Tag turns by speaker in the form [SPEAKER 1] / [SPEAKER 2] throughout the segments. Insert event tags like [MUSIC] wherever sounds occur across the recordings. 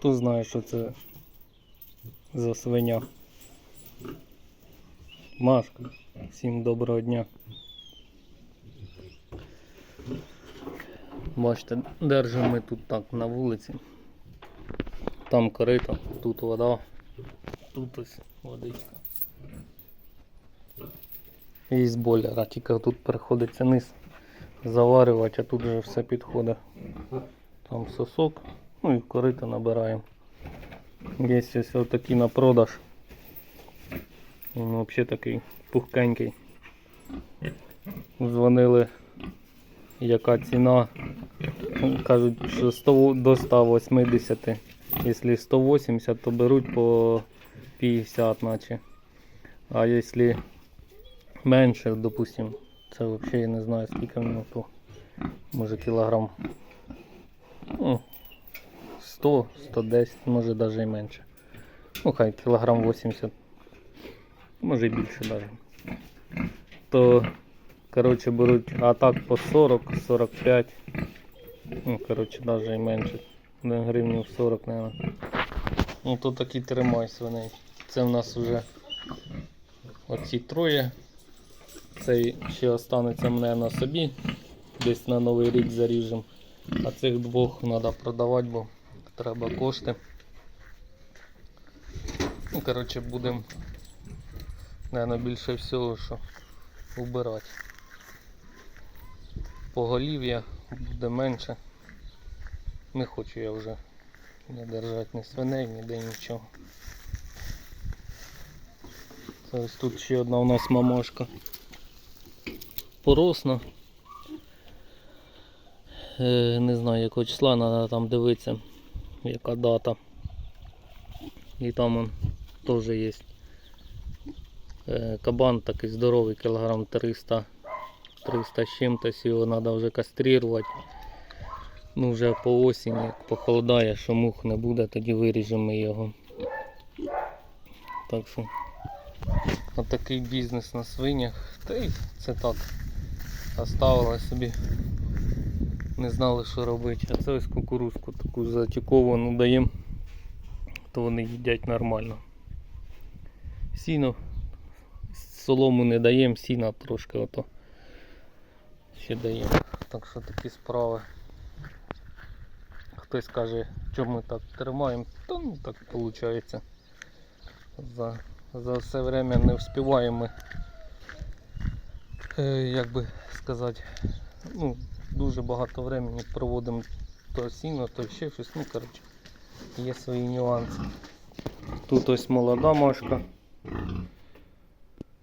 [SPEAKER 1] Хто знає, що це за свиня? Машка, всім доброго дня. Бачите, держимо ми тут так на вулиці. Там корито, тут вода, тут ось водичка. І з бойлера, тільки тут приходиться низ заварювати, а тут вже все підходить. Там сосок, ну і корито набираємо. Є ось отакий на продаж. Він взагалі такий пухкенький. Дзвонили, яка ціна. Кажуть, що 100 до 180. Якщо 180, то беруть по 50 наче. А якщо менше, допустим, це взагалі я не знаю скільки в нього то. Може кілограм. Ну, 100, 110, може навіть і менше. Ну хай кілограм 80. Може і більше навіть. То, коротше, беруть а так по 40, 45. Ну, коротше, навіть і менше. На гривню 40, наверное. Ну то такі тримай свиней. Це в нас вже оці троє. Цей ще останеться мене на собі. Десь на новий рік заріжемо. А цих двох треба продавати, бо треба кошти. Ну, коротше, будемо, мабуть, більше всього, що убирати. Поголів'я буде менше. Не хочу я вже не держати ні свиней, ніде нічого. Це ось тут ще одна у нас мамашка. Поросна. Е, не знаю якого числа, треба там дивитися, яка дата. І там он теж є. Е, кабан такий здоровий, кілограм 300, 300 з чим-то, його треба вже кастрирувати. Ну вже по осені, як похолодає, що мух не буде, тоді виріжемо його. Так що отакий бізнес на свинях. Та й це так. Оставили собі. Не знали, що робити. А це ось кукурузку таку затіковану даємо, то вони їдять нормально. Сіно, солому не даємо, сіна трошки ото ще даємо. Так що такі справи. Хтось каже, чому ми так тримаємо, та ну так виходить. За, за все время не вспіваємо е, як би сказати, ну, дуже багато времени проводимо то сіно, то ще щось, ну коротше, є свої нюанси. Тут ось молода машка.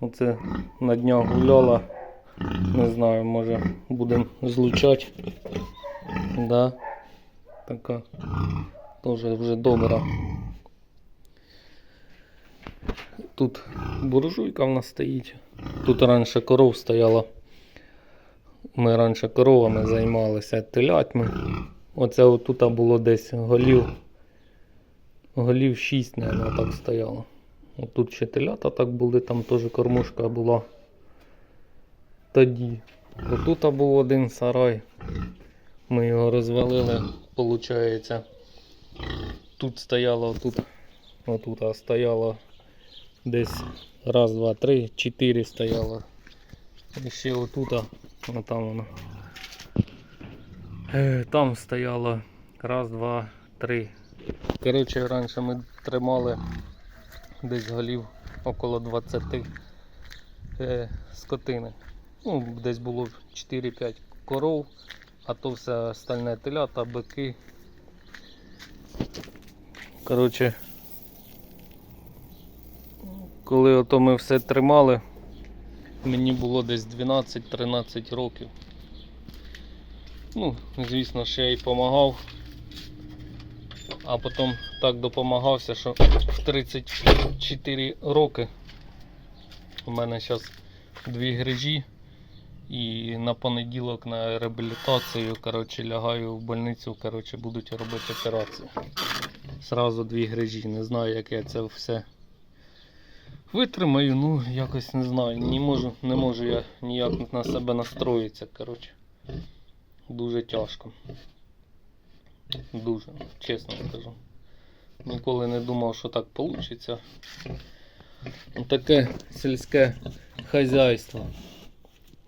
[SPEAKER 1] Оце на днях гуляла. Не знаю, може будемо злучати. Да. Така теж вже добра. Тут буржуйка в нас стоїть. Тут раніше коров стояла. Ми раніше коровами займалися телятьми. Оце отут було десь голів. Голів 6, мабуть, так стояло. Отут ще телята так були, там теж кормушка була. Тоді. Отут був один сарай. Ми його розвалили, виходить. Тут стояло, отут, отут а стояло десь раз, два, три, чотири стояло. І ще отут, а там воно. Е, Там стояло раз, два, три. Коротше, раніше ми тримали десь голів около 20 е, скотини. Ну, десь було 4-5 коров, а то все остальне телята, бики. Коротше, коли ото ми все тримали, мені було десь 12-13 років. Ну, звісно, ще й допомагав. А потім так допомагався, що в 34 роки у мене зараз дві грижі. І на понеділок на реабілітацію коротше, лягаю в больницю, коротше, будуть робити операцію. Сразу дві грижі. Не знаю, як я це все витримаю, ну якось не знаю. Не можу, не можу я ніяк на себе настроїтися. коротше. Дуже тяжко. Дуже, чесно скажу. Ніколи не думав, що так вийде. Таке сільське хазяйство.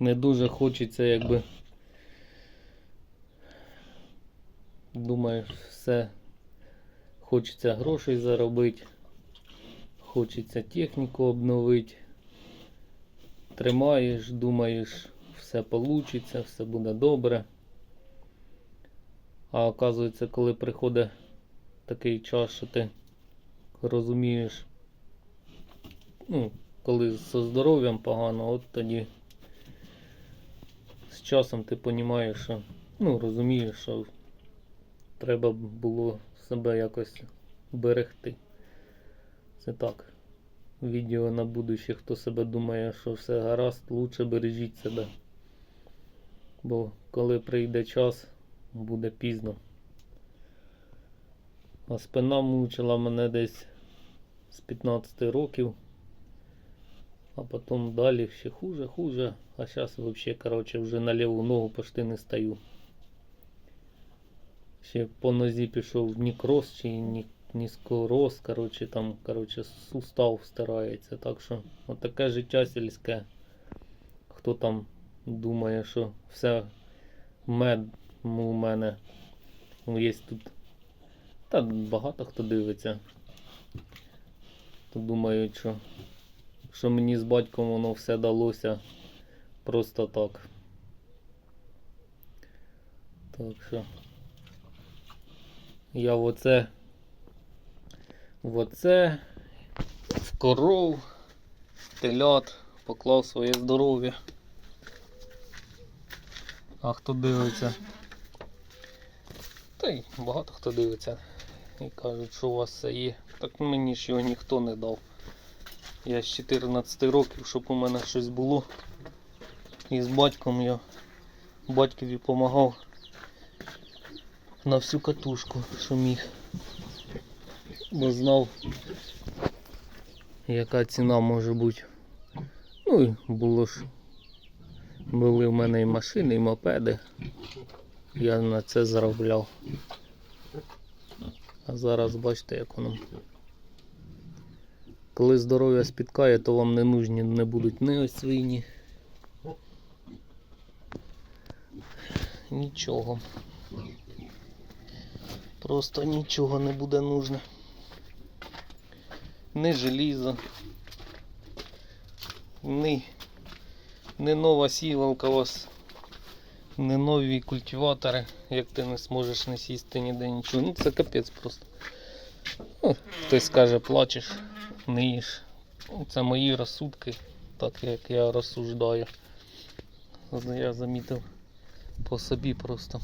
[SPEAKER 1] Не дуже хочеться, якби. Думаєш, все. Хочеться грошей заробити. Хочеться техніку обновити. Тримаєш, думаєш, все вийде, все буде добре. А оказується, коли приходить такий час, що ти розумієш, ну, коли зі здоров'ям погано, от тоді з часом ти розумієш, що, ну, розумієш, що треба було себе якось берегти. Це так. Відео на будуще, хто себе думає, що все гаразд, лучше бережіть себе. Бо коли прийде час, буде пізно. А спина мучила мене десь з 15 років. А потім далі ще хуже, хуже. А зараз взагалі, коротше, вже на ліву ногу почти не стою. Ще по нозі пішов нікроз чи ні, низькороз, коротше, там, коротше, сустав стирається. Так що отаке життя сільське. Хто там думає, що все мед у мене. Ну, є тут. Та багато хто дивиться. То думають, що, що мені з батьком воно все далося просто так. Так що. Я в оце. Оце. В коров, телят поклав своє здоров'я. А хто дивиться? Та й багато хто дивиться. І кажуть, що у вас все є. Так мені ж його ніхто не дав. Я з 14 років, щоб у мене щось було. І з батьком я батькові допомагав на всю катушку, що міг. Бо знав, яка ціна може бути. Ну і було ж. Були в мене і машини, і мопеди. Я на це заробляв. А зараз бачите, як воно. Коли здоров'я спіткає, то вам не нужні не будуть ні освині. Нічого. Просто нічого не буде нужне. Ні желізо. Ні, не нова сівалка у вас. Не нові культиватори, як ти не зможеш не сісти ніде нічого. Ну це капець просто. Ну, хтось скаже, плачеш. Ну, Це мої розсудки, так як я розсуждаю. Я замітив по собі просто.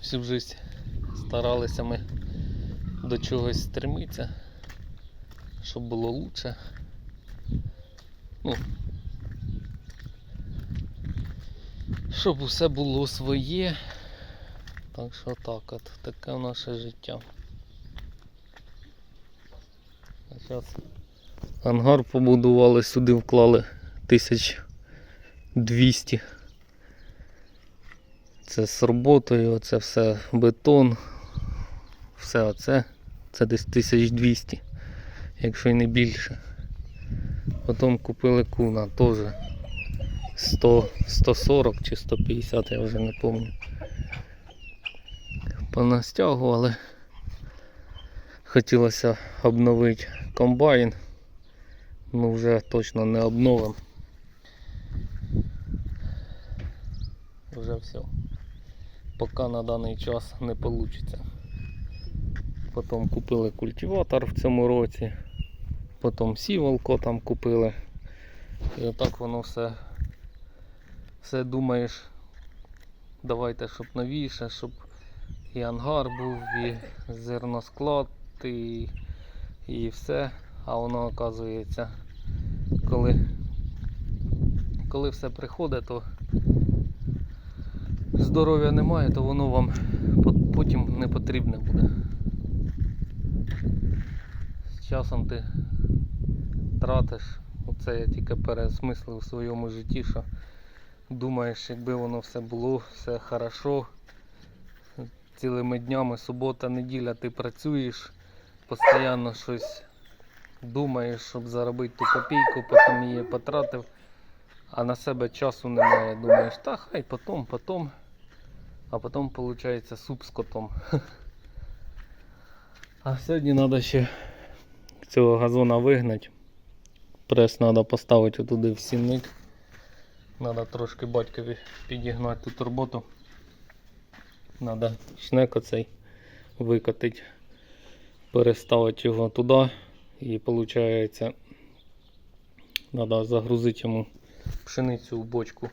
[SPEAKER 1] Всю життя старалися ми до чогось стремитися, щоб було лучше. Ну, щоб усе було своє. Так що так от, таке наше життя. Зараз ангар побудували, сюди вклали 1200. Це з роботою, оце все бетон, все оце, це десь 1200, якщо й не більше. Потім купили куна теж 100, 140 чи 150, я вже не пам'ятаю. Понастягували. Хотілося обновити комбайн. Ну вже точно не обновим. Вже все. Поки на даний час не вийде. Потім купили культиватор в цьому році. Потім сівалко там купили. І отак воно все все думаєш, давайте, щоб новіше, щоб і ангар був, і зерносклад, і, і все. А воно оказується, коли, коли все приходить, то здоров'я немає, то воно вам потім не потрібне буде. Часом ти тратиш, оце я тільки переосмислив в своєму житті, що думаєш, якби воно все було, все хорошо, цілими днями, субота, неділя ти працюєш, постійно щось думаєш, щоб заробити ту копійку, потім її потратив, а на себе часу немає. Думаєш, та хай потім, потім. А потім виходить суп з котом. [LAUGHS] А сьогодні треба ще цього газона вигнати. Прес треба поставити туди в сінник. Треба трошки батькові підігнати тут роботу. Треба шнек оцей викатити, переставити його туди і виходить треба загрузити йому пшеницю в бочку.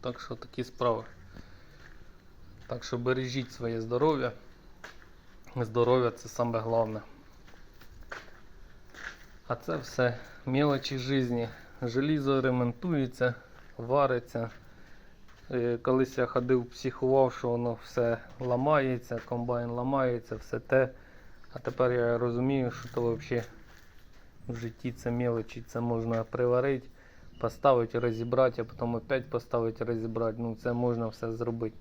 [SPEAKER 1] Так що такі справи. Так що бережіть своє здоров'я. Здоров'я це саме головне. А це все мелочі житті. Желізо ремонтується, вариться. Е, Колись я ходив, психував, що воно все ламається, комбайн ламається, все те. А тепер я розумію, що то взагалі в житті це мелочі, це можна приварити, поставити, розібрати, а потім опять поставити, розібрати. Ну це можна все зробити.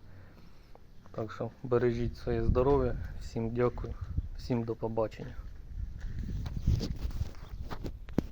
[SPEAKER 1] Так що бережіть своє здоров'я. Всім дякую, всім до побачення.